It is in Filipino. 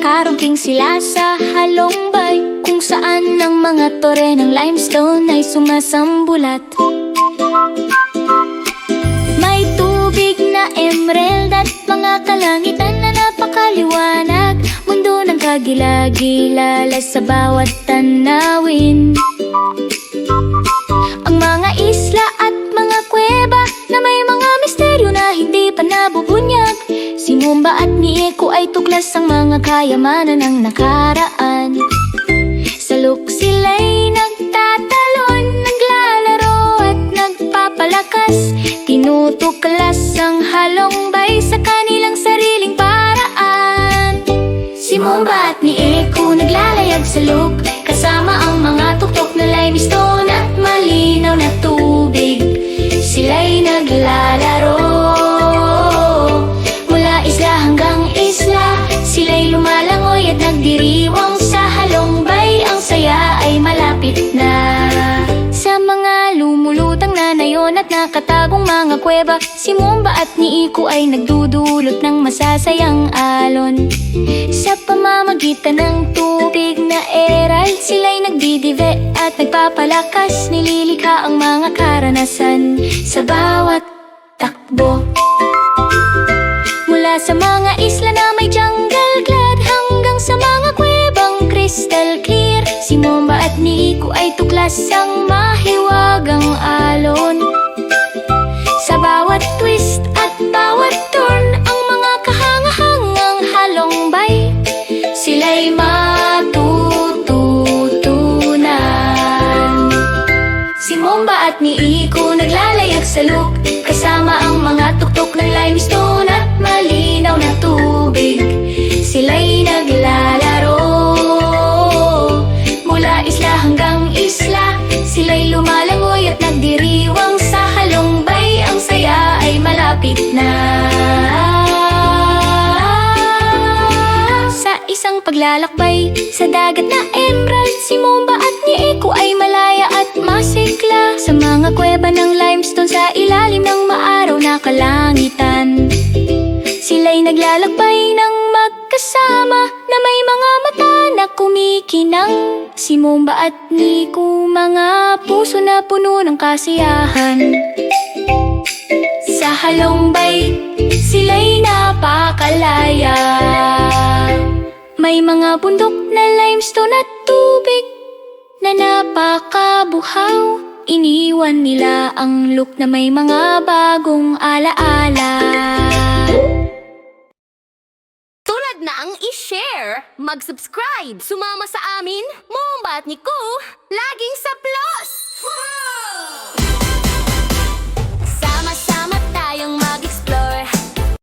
Nakaramping sila sa halongbay Kung saan ang mga tore ng limestone ay sumasambulat. May tubig na emerald at mga kalangitan na napakaliwanag. Mundo ng kagila-gilala sa bawat tanawin. Ang mga isla at mga kuweba na may mga misteryo na hindi pa nabubunyag. Si Mumba at ni Eko ay tuklas ang mga kayamanan ng nakaraan at nakatagong mga kuweba Si Mumba at ni Iko ay nagdudulot ng masasayang alon. Sa pamamagitan ng tubig na eral Sila'y nagdidive at nagpapalakas. Nililikha ang mga karanasan Sa bawat takbo. Mula sa mga isla na may jungle glad Hanggang sa mga kuwebang crystal clear. Si Momba at ni Iko ay tuklas ang mahiwagang alon bawat twist at bawat turn Ang mga kahangahangang halongbay. Sila'y matututunan. Si Momba at ni Iko naglalayag sa look isang paglalakbay Sa dagat na emerald Si Momba at ni Eko ay malaya at masikla Sa mga kuweba ng limestone Sa ilalim ng maaraw na kalangitan Sila'y naglalakbay ng magkasama Na may mga mata na kumikinang. Si Momba at Nico Mga puso na puno ng kasiyahan. Sa halongbay Sila'y napakalaya May mga bundok na limestone at tubig Na napakabuhaw. Iniwan nila ang look na may mga bagong alaala. Tulad na ang i-share, mag-subscribe, sumama sa amin, Momba at Nico,